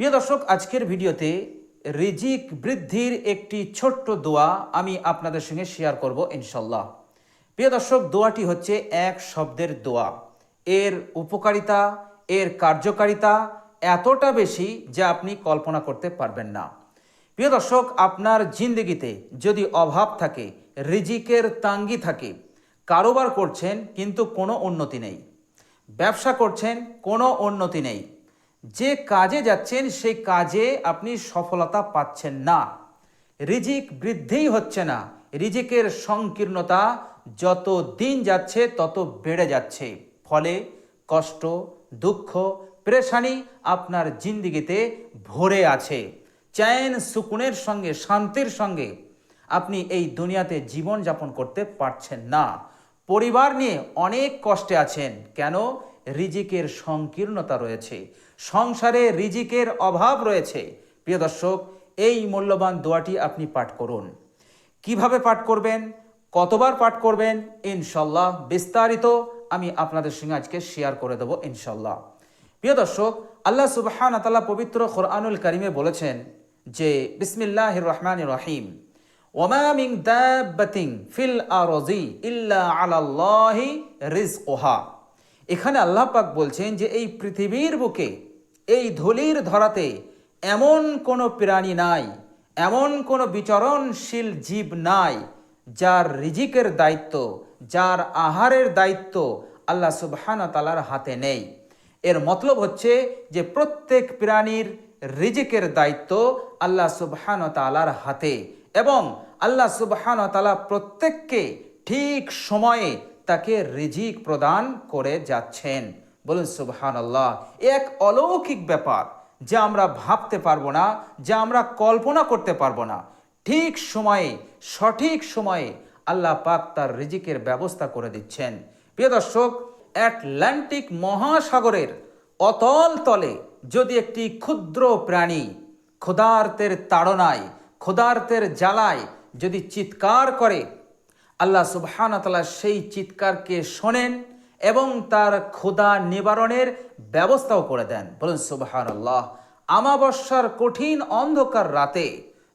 প্রিয় দর্শক, আজকের ভিডিওতে রিজিক বৃদ্ধির একটি ছোট্ট দোয়া আমি আপনাদের সঙ্গে শেয়ার করব ইনশাল্লাহ প্রিয় দর্শক, দোয়াটি হচ্ছে এক শব্দের দোয়া। এর উপকারিতা, এর কার্যকারিতা এতটা বেশি যা আপনি কল্পনা করতে পারবেন না। প্রিয় দর্শক, আপনার জিন্দগিতে যদি অভাব থাকে, রিজিকের তাঙ্গি থাকে, কারোবার করছেন কিন্তু কোনো উন্নতি নেই। ব্যবসা করছেন, কোনো উন্নতি নেই। যে কাজে যাচ্ছেন, সেই কাজে আপনি সফলতা পাচ্ছেন না। রিজিক বৃদ্ধিই হচ্ছে না। রিজিকের সংকীর্ণতা যত দিন যাচ্ছে, তত বেড়ে যাচ্ছে। ফলে কষ্ট, দুঃখ, প্রেশানি আপনার জিন্দিগিতে ভরে আছে। চ্যান সুকুনের সঙ্গে, শান্তির সঙ্গে আপনি এই দুনিয়াতে জীবন যাপন করতে পারছেন না। পরিবার নিয়ে অনেক কষ্টে আছেন। কেন? রিজিকের সংকীর্ণতা রয়েছে। সংসারে রিজিকের অভাব রয়েছে। প্রিয় দর্শক, এই মূল্যবান দোয়াটি আপনি পাঠ করুন। কীভাবে পাঠ করবেন? কতবার পাঠ করবেন? ইনশাল্লাহ বিস্তারিত আমি আপনাদের সঙ্গে আজকে শেয়ার করে দেবো ইনশাল্লাহ। প্রিয় দর্শক, আল্লাহ সুবহান তাআলা পবিত্র কোরআনুল কারিমে বলেছেন যে বিসমিল্লাহ রহমান রহিম। ওমা মিন দাব্বাতিন ফিল আরজি ইল্লা আলাল্লাহি রিজকুহা। এখানে আল্লাহ পাক বলছেন যে, এই পৃথিবীর বুকে এই ধুলির ধরাতে এমন কোনো প্রাণী নাই, এমন কোনো বিচরণশীল জীব নাই, যার রিজিকের দায়িত্ব, যার আহারের দায়িত্ব আল্লাহ সুবহান তালার হাতে নেই। এর মতলব হচ্ছে যে প্রত্যেক প্রাণীর রিজিকের দায়িত্ব আল্লাহ সুবহান তালার হাতে এবং আল্লাহ সুবহান তালা প্রত্যেককে ঠিক সময়ে তাকে রিজিক প্রদান করে যাচ্ছেন। বলুন সুবহান আল্লাহ এক অলৌকিক ব্যাপার যা আমরা ভাবতে পারব না, যা আমরা কল্পনা করতে পারব না। ঠিক সময়ে, সঠিক সময়ে আল্লাহ পাক তার রিজিকের ব্যবস্থা করে দিচ্ছেন। প্রিয় দর্শক, অ্যাটলান্টিক মহাসাগরের অতল তলে যদি একটি ক্ষুদ্র প্রাণী ক্ষুধার্তের তাড়নায়, ক্ষুধার্তের জ্বালায় যদি চিৎকার করে, আল্লাহ সুবহানতালা সেই চিৎকারকে শোনেন এবং তার ক্ষুধা নিবারণের ব্যবস্থাও করে দেন। বলুন সুবহান আল্লাহ আমাবস্যার কঠিন অন্ধকার রাতে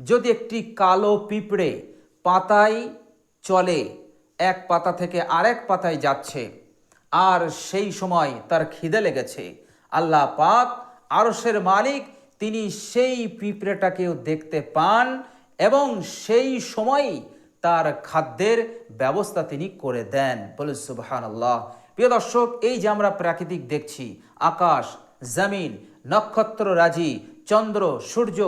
যদি একটি কালো পিঁপড়ে পাতায় চলে, এক পাতা থেকে আরেক পাতায় যাচ্ছে, আর সেই সময় তার খিদে লেগেছে, আল্লাহ পাক আরসের মালিক তিনি সেই পিঁপড়েটাকেও দেখতে পান এবং সেই সময়ই তার খাদ্যের ব্যবস্থা তিনি করে দেন। বলে সুবহান আল্লাহ প্রিয় দর্শক, এই যে আমরা প্রাকৃতিক দেখছি, আকাশ, জমিন, নক্ষত্র রাজি, চন্দ্র, সূর্য,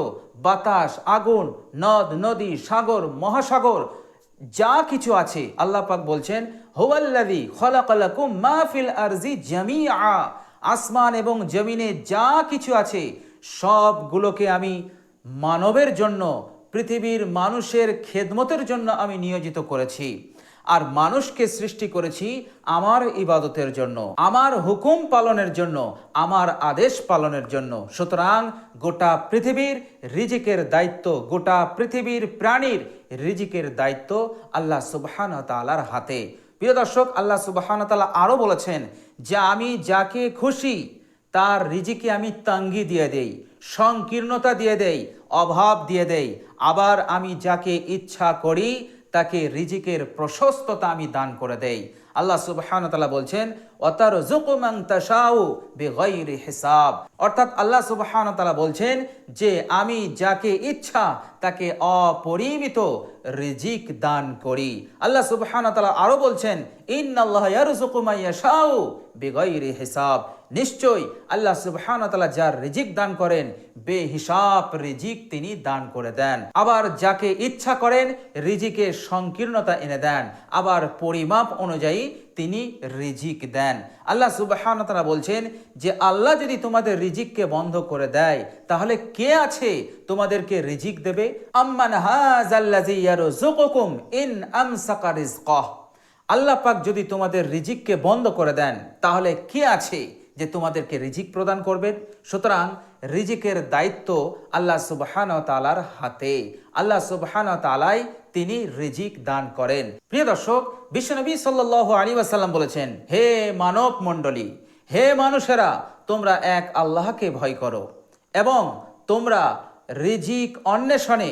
বাতাস, আগুন, নদ, নদী, সাগর, মহাসাগর, যা কিছু আছে, আল্লাহ পাক বলছেন হোয়াল্লাদি খলাকালাকুম মাহফিল আরজি জামিআ আসমান এবং জমিনে যা কিছু আছে, সবগুলোকে আমি মানবের জন্য, পৃথিবীর মানুষের খেদমতের জন্য আমি নিয়োজিত করেছি। আর মানুষকে সৃষ্টি করেছি আমার ইবাদতের জন্য, আমার হুকুম পালনের জন্য, আমার আদেশ পালনের জন্য। সুতরাং গোটা পৃথিবীর রিজিকের দায়িত্ব, গোটা পৃথিবীর প্রাণীর রিজিকের দায়িত্ব আল্লাহ সুবহান তালার হাতে। প্রিয় দর্শক, আল্লাহ সুবহান তালা আরও বলেছেন যে আমি যাকে খুশি, তার রিজিকে আমি তাঙ্গি দিয়ে দেই, সংকীর্ণতা দিয়ে দেই, অভাব দিয়ে দেই। আবার আমি যাকে ইচ্ছা করি রিজিকের প্রশস্ততা আমি দান করে দেই। আল্লাহ সুবহান তালা বলছেন অতার জুকুমাং তাসাউ বেগৈরি হিসাব। অর্থাৎ আল্লাহ সুবহান তালা বলছেন যে, আমি যাকে ইচ্ছা তাকে অপরিমিত রিজিক দান করি। আল্লাহ সুবহান তালা আরও বলছেন ইন আল্লাহ ইয়ারজুকুমাইয়াশাউ বেগৈরি হিসাব। নিশ্চয়ই আল্লাহ সুবহান তালা যার রিজিক দান করেন, বেহিসাব রিজিক তিনি দান করে দেন। আবার যাকে ইচ্ছা করেন রিজিকে সংকীর্ণতা এনে দেন। আবার পরিমাপ অনুযায়ী তিনি রিজিক দেন। আল্লাহ সুবহান তালা বলছেন যে, আল্লাহ যদি তোমাদের রিজিককে বন্ধ করে দেয়, তাহলে কে আছে তোমাদেরকে রিজিক দেবে? আম্মান ইন আল্লাহ পাক যদি তোমাদের রিজিককে বন্ধ করে দেন, তাহলে কে আছে যে তোমাদেরকে রিজিক প্রদান করবেন সুতরাং রিজিকের দায়িত্ব আল্লাহ সুবহান তালার হাতে। আল্লাহ সুবহান তালাই তিনি রিজিক দান করেন। প্রিয় দর্শক, বিশ্বনবী সাল্লাহ আলী ওয়াসাল্লাম বলেছেন, হে মানব মণ্ডলী, হে মানুষেরা, তোমরা এক আল্লাহকে ভয় করো এবং তোমরা রিজিক অন্বেষণে,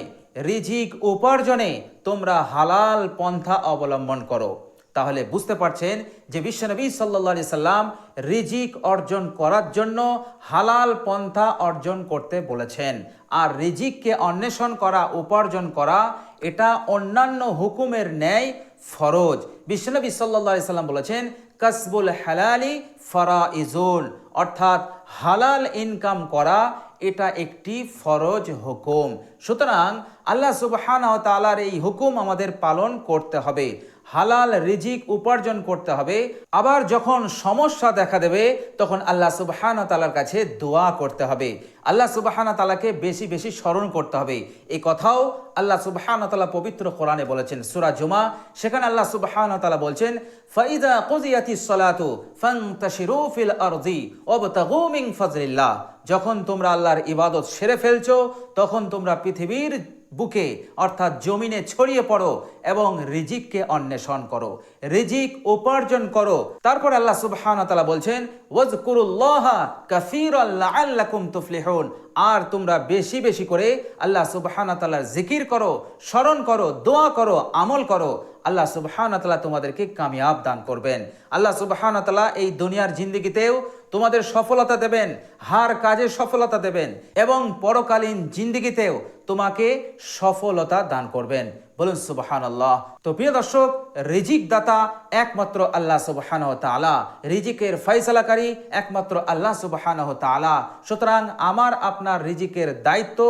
রিজিক উপার্জনে তোমরা হালাল পন্থা অবলম্বন করো। তাহলে বুঝতে পারছেন যে বিশ্বনবী সাল্লা সাল্লাম রিজিক অর্জন করার জন্য হালাল পন্থা অর্জন করতে বলেছেন। আর রিজিককে অন্বেষণ করা, উপার্জন করা, এটা অন্যান্য হুকুমের ন্যায় ফরজ। বিশ্বনবী সাল্লা সাল্লাম বলেছেন, কসবুল হালালি ফরা ইজুল অর্থাৎ হালাল ইনকাম করা, এটা একটি ফরজ হুকুম। সুতরাং আল্লাহ সুবহান তালার এই হুকুম আমাদের পালন করতে হবে। হালাল রিজিক উপার্জন করতে হবে। আবার যখন সমস্যা দেখা দেবে, তখন আল্লাহ সুবহান তালার কাছে দোয়া করতে হবে। আল্লাহ সুবহান তালাকে বেশি বেশি স্মরণ করতে হবে। এই কথাও আল্লাহ সুবহান তালা পবিত্র কোরআনে বলেছেন, সুরা জুমা। সেখানে আল্লাহ সুবহান তালা বলছেন ফাইদা কুজিয়াতি সলাতু ফান্তাশিরু ফিল আরদি ওয়াবতাগু মিন ফাজলিল্লাহ। যখন তোমরা আল্লাহর ইবাদত সেরে ফেলছো, তখন তোমরা পৃথিবীর বুকে, অর্থাৎ জমিনে ছড়িয়ে পড়ো এবং রিজিককে অন্বেষণ করো। রিজিক উপার্জন করো। তারপর আল্লাহ সুবহান তাআলা বলছেন, ওয়াজকুরুল্লাহা কাসীরান লাআল্লাকুম তুফলিহুন। আর তোমরা বেশি বেশি করে আল্লাহ সুবাহানাতালার জিকির করো, স্মরণ করো, দোয়া করো, আমল করো, আল্লাহ সুবহান তালা তোমাদেরকে কামিয়াব দান করবেন। আল্লাহ সুবহান তালা এই দুনিয়ার জিন্দিগিতেও তোমাদের সফলতা দেবেন, হার কাজে সফলতা দেবেন এবং পরকালীন জিন্দিগিতেও তোমাকে সফলতা দান করবেন। বলুন সুবহান আল্লাহ তো প্রিয় দর্শক রিজিক দাতা একমাত্র আল্লাহ সুবহান তালা রিজিকের ফয়সালাকারী একমাত্র আল্লাহ সুবহান তালা সুতরাং আমার, আপনার রিজিকের দায়িত্ব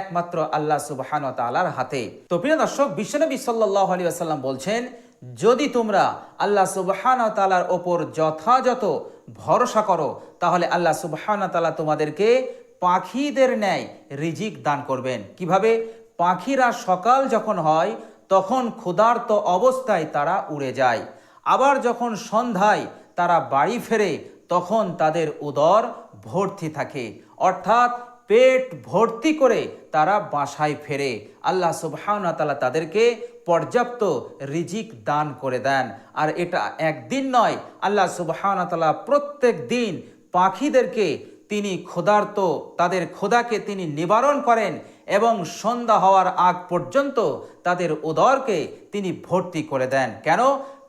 একমাত্র আল্লাহ সুবহান তালার হাতে। তো প্রিয় দর্শক, বিশ্বনবী সাল্লাহ আলী আসাল্লাম বলছেন, যদি তোমরা আল্লাহ সুবহান তালার ওপর যথাযথ ভরসা করো, তাহলে আল্লাহ সুবহান তালা তোমাদেরকে পাখিদের ন্যায় রিজিক দান করবেন। কীভাবে? পাখিরা সকাল যখন হয়, তখন ক্ষুধার্ত অবস্থায় তারা উড়ে যায়। আবার যখন সন্ধ্যায় তারা বাড়ি ফেরে, তখন তাদের উদর ভর্তি থাকে। অর্থাৎ পেট ভর্তি করে তারা বাসায় ফেরে। আল্লাহ সুবহানা তাদেরকে পর্যাপ্ত রিজিক দান করে দেন। আর এটা একদিন নয়, আল্লাহ সুবহানা প্রত্যেক দিন পাখিদেরকে তিনি ক্ষুধার্ত, তাদের ক্ষুধাকে তিনি নিবারণ করেন এবং সন্ধ্যা হওয়ার আগ পর্যন্ত তাদের উদরকে তিনি ভর্তি করে দেন। কেন?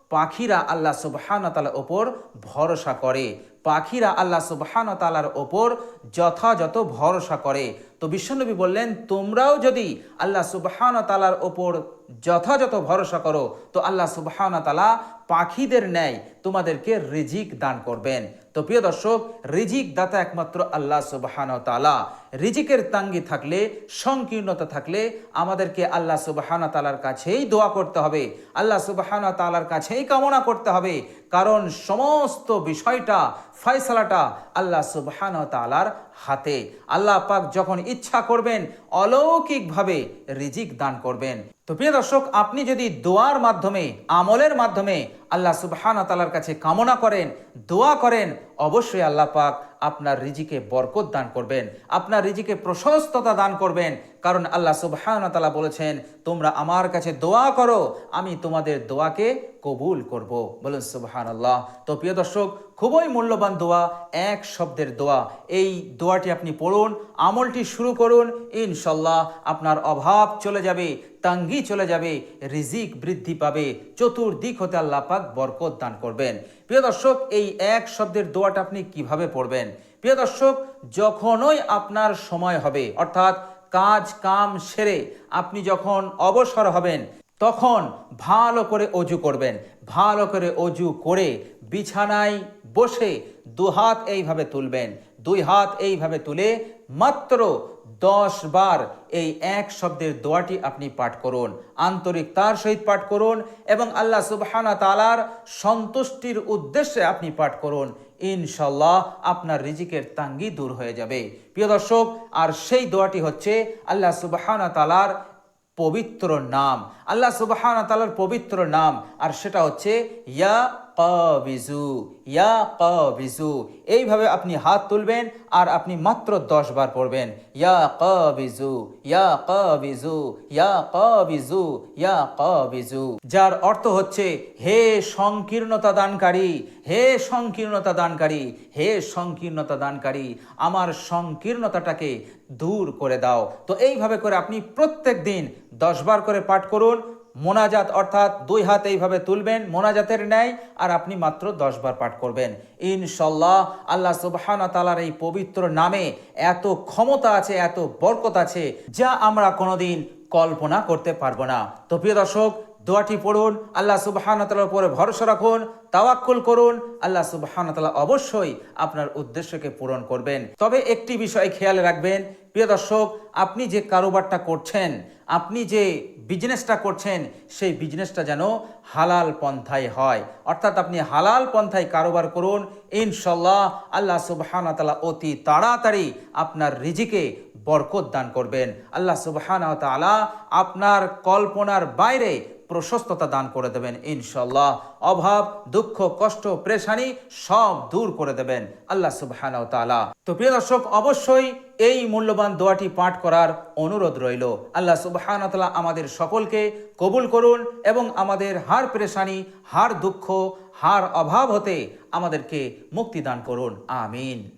পাখিরা আল্লাহ সুবহানতালার ওপর ভরসা করে। পাখিরা আল্লাহ সুবহানতালার ওপর যথাযথ ভরসা করে। তো বিশ্বনবী বললেন, তোমরাও যদি আল্লাহ সুবহানতালার ওপর যথাযথ ভরসা করো, তো আল্লাহ সুবহানতালা পাখিদের ন্যায় তোমাদেরকে রিজিক দান করবেন। তো প্রিয় দর্শক রিজিক দাতা একমাত্র আল্লাহ সুবাহান তালা রিজিকের তাঙ্গি থাকলে, সংকীর্ণতা থাকলে আমাদেরকে আল্লাহ সুবাহান তালার কাছেই দোয়া করতে হবে। আল্লাহ সুবাহান তালার কাছেই কামনা করতে হবে। কারণ সমস্ত বিষয়টা, ফয়সালাটা আল্লাহ সুবাহান তালার হাতে। আল্লাহ পাক যখন ইচ্ছা করবেন, অলৌকিকভাবে রিজিক দান করবেন। তো প্রিয় দর্শক, আপনি যদি দোয়ার মাধ্যমে, আমলের মাধ্যমে আল্লাহ সুবহান তালার কাছে কামনা করেন, দোয়া করেন, অবশ্যই আল্লাহ পাক আপনার রিজিকে বরকত দান করবেন আপনার রিজিকে প্রশস্ততা দান করবেন কারণ আল্লাহ সুবহান তালা বলেছেন, তোমরা আমার কাছে দোয়া করো, আমি তোমাদের দোয়াকে কবুল করব। বলুন সুবহান আল্লাহ তো প্রিয় দর্শক, খুবই মূল্যবান দোয়া, এক শব্দের দোয়া। এই দোয়াটি আপনি পড়ুন, আমলটি শুরু করুন ইনশাল্লাহ আপনার অভাব চলে যাবে, তাঙ্গি চলে যাবে, রিজিক বৃদ্ধি পাবে, চতুর্দিক হতে আল্লাহ পাক বরকত দান করবেন। প্রিয় দর্শক, এই এক শব্দের দোয়াটা আপনি কীভাবে পড়বেন? প্রিয় দর্শক, যখনই আপনার সময় হবে, অর্থাৎ কাজ, কাম সেরে আপনি যখন অবসর হবেন, তখন ভালো করে অজু করবেন। ভালো করে অজু করে বিছানায় বসে দু হাত এইভাবে তুলবেন। দুই হাত এইভাবে তুলে মাত্র দশ বার এই এক শব্দের দোয়াটি আপনি পাঠ করুন আন্তরিকতার সহিত পাঠ করুন এবং আল্লাহ সুবহানা তালার সন্তুষ্টির উদ্দেশ্যে আপনি পাঠ করুন ইনশাল্লাহ আপনার রিজিকের তাঙ্গি দূর হয়ে যাবে। প্রিয় দর্শক, আর সেই দোয়াটি হচ্ছে আল্লাহ সুবহানা তালার পবিত্র নাম। আল্লাহ সুবহান তালার পবিত্র নাম, আর সেটা হচ্ছে ইয়া কাবিজু ইয়া কাবিজু। এইভাবে আপনি হাত তুলবেন আর আপনি মাত্র দশ বার পড়বেন। ইয়া কাবিজু ইয়া কাবিজু ইয়া কাবিজু ইয়া কাবিজু। যার অর্থ হচ্ছে, হে সংকীর্ণতা দানকারী, হে সংকীর্ণতা দানকারী, হে সংকীর্ণতা দানকারী, আমার সংকীর্ণতাটাকে দূর করে দাও। তো এইভাবে করে আপনি প্রত্যেক দিন দশ বার করে পাঠ করুন মোনাজাত অর্থাৎ দুই হাত এইভাবে তুলবেন, মোনাজাতের ন্যায়, আর আপনি মাত্র দশ বার পাঠ করবেন। ইনশাল্লাহ আল্লাহ সুবহান তালার এই পবিত্র নামে এত ক্ষমতা আছে, এত বরকত আছে, যা আমরা কোনোদিন কল্পনা করতে পারব না। তো প্রিয় দর্শক দোয়াটি পড়ুন, আল্লাহ সুবহান তালার উপরে ভরসা রাখুন, তাওয়াক্কুল করুন, আল্লাহ সুবহান তালা অবশ্যই আপনার উদ্দেশ্যকে পূরণ করবেন। তবে একটি বিষয় খেয়াল রাখবেন, প্রিয় দর্শক, আপনি যে কারোবারটা করছেন, আপনি যে বিজনেসটা করছেন, সেই বিজনেসটা যেন হালাল পন্থায় হয়। অর্থাৎ আপনি হালাল পন্থায় কারোবার করুন ইনশাল্লাহ আল্লাহ সুবহান তালা অতি তাড়াতাড়ি আপনার রিজিকে বরকত দান করবেন। আল্লাহ সুবহান তালা আপনার কল্পনার বাইরে প্রশস্ততা দান করে দেবেন ইনশাল্লাহ অভাব, দুঃখ, কষ্ট, প্রেশানি সব দূর করে দেবেন আল্লাহ সুবহান তালা তো প্রিয় দর্শক, অবশ্যই এই মূল্যবান দোয়াটি পাঠ করার অনুরোধ রইল। আল্লাহ সুবহানতালা আমাদের সকলকে কবুল করুন এবং আমাদের হার প্রেশানি, হার দুঃখ, হার অভাব হতে আমাদেরকে মুক্তি দান করুন। আমিন।